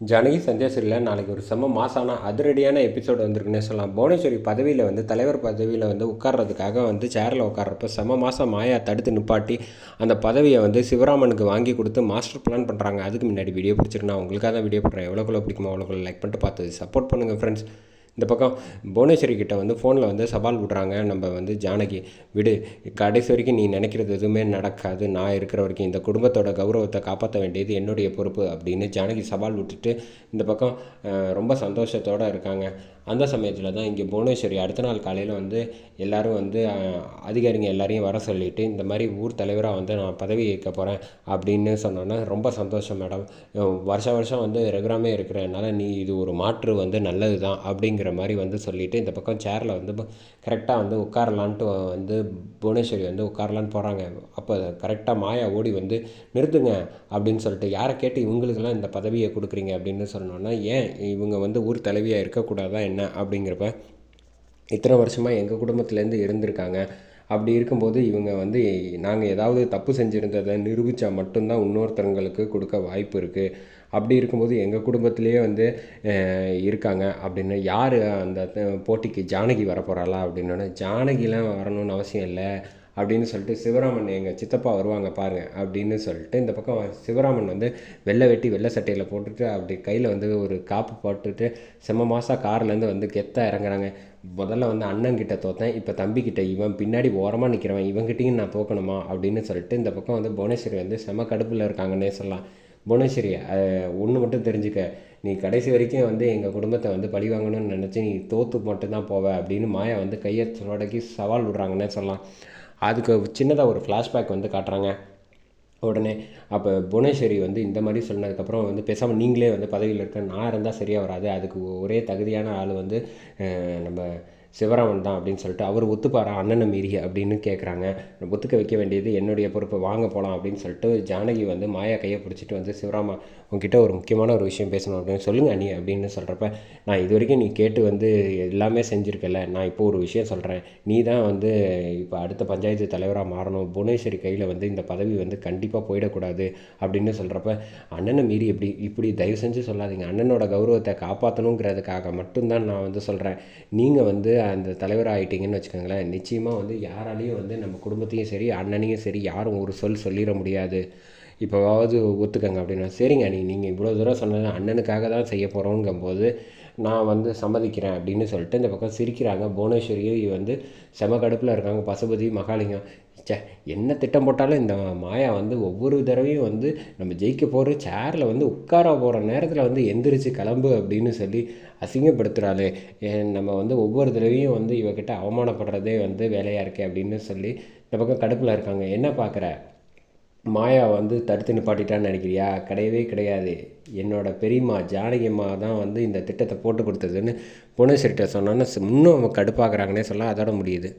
ஜானகி சந்தியாசிரியில் நாளைக்கு ஒரு செம்ம மாசான அதிரடியான எபிசோடு வந்திருக்குன்னே சொல்லலாம். புவனேஸ்வரி பதவியில் வந்து தலைவர் பதவியில் வந்து உட்கார்றதுக்காக வந்து சேரில் உட்கார்றப்ப செம்ம மாதம் மாயா தடுத்து நிப்பாட்டி அந்த பதவியை வந்து சிவராமனுக்கு வாங்கி கொடுத்து மாஸ்டர் பிளான் பண்ணுறாங்க அதுக்கு முன்னாடி வீடியோ பிடிச்சிருக்கேன் நான் உங்களுக்காக தான் வீடியோ பண்ணுறேன் எவ்வளோக்குள்ள பிடிக்குமோ அவ்வளோக்குள்ள லைக் பண்ணிட்டு பார்த்து சப்போர்ட் பண்ணுங்கள் ஃப்ரெண்ட்ஸ் இந்த பக்கம் புவனேஸ்வரி கிட்ட வந்து ஃபோனில் வந்து சவால் விடுறாங்க. நம்ம வந்து ஜானகி விடு கடைசி வரைக்கும் நீ நினைக்கிறது எதுவுமே நடக்காது. நான் இருக்கிற வரைக்கும் இந்த குடும்பத்தோட கௌரவத்தை காப்பாற்ற வேண்டியது என்னுடைய பொறுப்பு அப்படின்னு ஜானகி சவால் விட்டுட்டு இந்த பக்கம் ரொம்ப சந்தோஷத்தோடு இருக்காங்க. அந்த சமயத்தில் தான் இங்கே புவனேஸ்வரி அடுத்த நாள் காலையில் வந்து எல்லோரும் வந்து அதிகாரிங்க எல்லாரையும் வர சொல்லிவிட்டு இந்த மாதிரி ஊர் தலைவராக வந்து நான் பதவி ஏற்க போகிறேன் அப்படின்னு சொன்னோன்னா ரொம்ப சந்தோஷம் மேடம். வருஷம் வருஷம் வந்து ரெகுலராகவே இருக்கிறதுனால நீ இது ஒரு மாற்று வந்து நல்லது தான் அப்படிங்கிற மாதிரி வந்து சொல்லிவிட்டு இந்த பக்கம் சேரில் வந்து கரெக்டாக வந்து உட்காரலான்ட்டு வந்து புவனேஸ்வரி வந்து உட்காரலான்னு போகிறாங்க அப்போ கரெக்டாக மாயா ஓடி வந்து நிறுத்துங்க அப்படின்னு சொல்லிட்டு யாரை கேட்டு இவங்களுக்கெல்லாம் இந்த பதவியை கொடுக்குறீங்க? அப்படின்னு சொன்னோன்னா ஏன் இவங்க வந்து ஊர் தலைவியாக இருக்கக்கூடாதா என்ன? அப்படிங்கிறப்ப இத்தனை வருஷமாக எங்கள் குடும்பத்துலேருந்து இருந்திருக்காங்க. அப்படி இருக்கும்போது இவங்க வந்து நாங்கள் ஏதாவது தப்பு செஞ்சுருந்ததை நிரூபித்தா மட்டும்தான் இன்னொருத்தவங்களுக்கு கொடுக்க வாய்ப்பு இருக்குது அப்படி இருக்கும்போது எங்கள் குடும்பத்திலேயே வந்து இருக்காங்க அப்படின்னு யார் அந்த போட்டிக்கு ஜானகி வர போகிறாளா அப்படின்னோடனே ஜானகிலாம் வரணும்னு அவசியம் இல்லை. அப்படின்னு சொல்லிட்டு சிவராமன் எங்கள் சித்தப்பா வருவாங்க பாருங்க அப்படின்னு சொல்லிட்டு இந்த பக்கம் சிவராமன் வந்து வெள்ளை வெட்டி வெள்ளை சட்டையில் போட்டுட்டு அப்படி கையில் வந்து ஒரு காப்பு போட்டுட்டு செம்ம மாதம் கார்லேருந்து வந்து கெத்தாக இறங்குறாங்க. முதல்ல வந்து அண்ணன்கிட்ட தோத்தேன் இப்போ தம்பிக்கிட்ட இவன் பின்னாடி ஓரமாக நிற்கிறவன் இவன்கிட்டையும் நான் தோக்கணுமா அப்படின்னு சொல்லிட்டு இந்த பக்கம் வந்து புவனேஸ்வரி வந்து செம கடுப்பில் இருக்காங்கன்னே சொல்லலாம். புவனேஸ்வரி ஒன்று மட்டும் தெரிஞ்சுக்க. நீ கடைசி வரைக்கும் வந்து எங்கள் குடும்பத்தை வந்து பழி வாங்கணும்னு நினச்சி நீ தோத்து மட்டும்தான் போவ அப்படின்னு மாயா வந்து கையை தொடக்கி சவால் விடுறாங்கன்னே சொல்லலாம். அதுக்கு சின்னதாக ஒரு ஃப்ளாஷ்பேக் வந்து காட்டுறாங்க. உடனே அப்போ புவனேஸ்வரி வந்து இந்த மாதிரி சொன்னதுக்கப்புறம் வந்து பேசாமல் நீங்களே வந்து பதவியில் இருக்க நான் இருந்தால் சரியாக வராது. அதுக்கு ஒரே தகுதியான ஆள் வந்து நம்ம சிவராமன் தான் அப்படின்னு சொல்லிட்டு அவர் ஒத்துப்பாரா அண்ணனை மீறி அப்படின்னு கேட்குறாங்க ஒத்துக்க வைக்க வேண்டியது என்னுடைய பொறுப்பு வாங்க போகலாம் அப்படின்னு சொல்லிட்டு ஜானகி வந்து மாயா கையை பிடிச்சிட்டு வந்து சிவராமா உங்ககிட்ட ஒரு முக்கியமான ஒரு விஷயம் பேசணும் அப்படின்னு சொல்லுங்க அண்ணி அப்படின்னு சொல்கிறப்ப நான் இது வரைக்கும் நீ கேட்டு வந்து எல்லாமே செஞ்சுருக்கல. நான் இப்போ ஒரு விஷயம் சொல்கிறேன் நீ தான் வந்து இப்போ அடுத்த பஞ்சாயத்து தலைவராக மாறணும். புவனேஸ்வரி கையில் வந்து இந்த பதவி வந்து கண்டிப்பாக போயிடக்கூடாது அப்படின்னு சொல்கிறப்ப அண்ணனை மீறி இப்படி இப்படி தயவு செஞ்சு சொல்லாதீங்க. அண்ணனோட கௌரவத்தை காப்பாற்றணுங்கிறதுக்காக மட்டும்தான் நான் வந்து சொல்கிறேன் நீங்கள் வந்து அந்த தலைவர் ஆகிட்டீங்கன்னு வச்சுக்கோங்களேன் நிச்சயமாக வந்து யாராலையும் வந்து நம்ம குடும்பத்தையும் சரி அண்ணனையும் சரி யாரும் ஒரு சொல் சொல்லிட முடியாது. இப்போவாவது ஒத்துக்கங்க அப்படின்னா சரிங்க நீ நீங்கள் இவ்வளோ தூரம் சொன்னது அண்ணனுக்காக தான் செய்ய போகிறோங்கும்போது நான் வந்து சம்மதிக்கிறேன் அப்படின்னு சொல்லிட்டு இந்த பக்கம் சிரிக்கிறாங்க. புவனேஸ்வரியும் வந்து செம கடுப்பில் இருக்காங்க. பசுபதி மகாலிங்கம். ச்சே என்ன திட்டம் போட்டாலும் இந்த மாயா வந்து ஒவ்வொரு தடவையும் வந்து நம்ம ஜெயிக்க போகிற சேரில் வந்து உட்கார போகிற நேரத்தில் வந்து எந்திரிச்சு கிளம்பு அப்படின்னு சொல்லி அசிங்கப்படுத்துகிறாளே நம்ம வந்து ஒவ்வொரு தடவையும் வந்து இவகிட்ட அவமானப்படுறதே வந்து வேலையாக இருக்கே அப்படின்னு சொல்லி இந்த பக்கம் கடுப்பில் இருக்காங்க. என்ன பார்க்குற மாயா வந்து தடுத்து நிப்பாட்டிட்டான்னு நினைக்கிறியா? கிடையவே கிடையாது. என்னோடய பெரியம்மா ஜானகி அம்மா தான் வந்து இந்த திட்டத்தை போட்டு கொடுத்ததுன்னு புவனேஸ்வரிட்ட சொன்னோன்னா இன்னும் அவங்க கடுப்பாக்குறாங்கன்னே சொல்ல அதோட முடியுது.